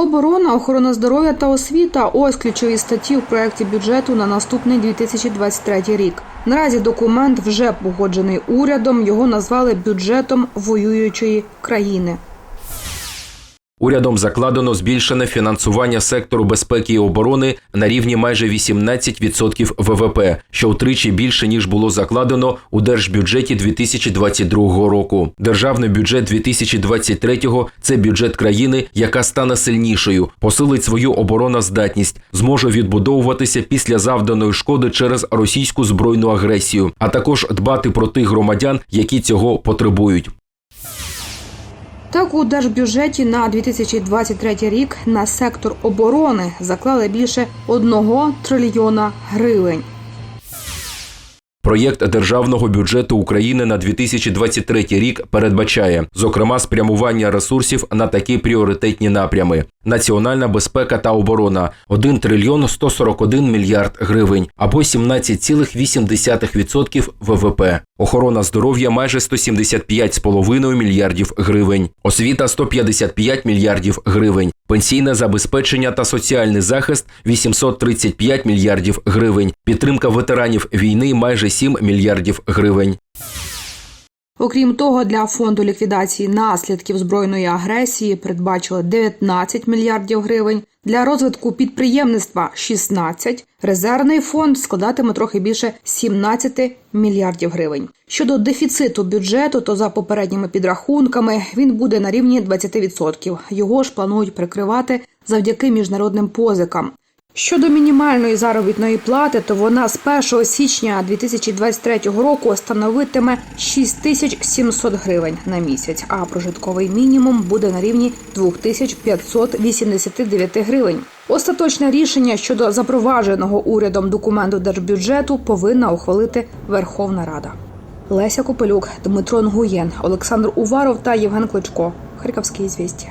Оборона, охорона здоров'я та освіта ось ключові статті в проєкті бюджету на наступний 2023 рік. Наразі документ вже погоджений урядом. Його назвали бюджетом воюючої країни. Урядом закладено збільшене фінансування сектору безпеки і оборони на рівні майже 18% ВВП, що втричі більше ніж було закладено у держбюджеті 2022 року. Державний бюджет 2023 – це бюджет країни, яка стане сильнішою, посилить свою обороноздатність, зможе відбудовуватися після завданої шкоди через російську збройну агресію, а також дбати про тих громадян, які цього потребують. Так у держбюджеті на 2023 рік на сектор оборони заклали більше 1 трильйона гривень. Проєкт державного бюджету України на 2023 рік передбачає, зокрема, спрямування ресурсів на такі пріоритетні напрями: національна безпека та оборона 1 трильйон 141 мільярд гривень або 17,8% ВВП. Охорона здоров'я майже 175,5 мільярдів гривень, освіта 155 мільярдів гривень, пенсійне забезпечення та соціальний захист 835 мільярдів гривень, підтримка ветеранів війни майже 7 мільярдів гривень. Окрім того, для фонду ліквідації наслідків збройної агресії передбачили 19 мільярдів гривень. Для розвитку підприємництва 16. Резервний фонд складатиме трохи більше 17 мільярдів гривень. Щодо дефіциту бюджету, то за попередніми підрахунками він буде на рівні 20%. Його ж планують прикривати завдяки міжнародним позикам. Щодо мінімальної заробітної плати, то вона з 1 січня 2023 року становитиме 6700 гривень на місяць, а прожитковий мінімум буде на рівні 2589 гривень. Остаточне рішення щодо запровадженого урядом документу держбюджету повинна ухвалити Верховна Рада. Леся Копелюк, Дмитро Нгуєн, Олександр Уваров та Євген Кличко. Харківські звісті.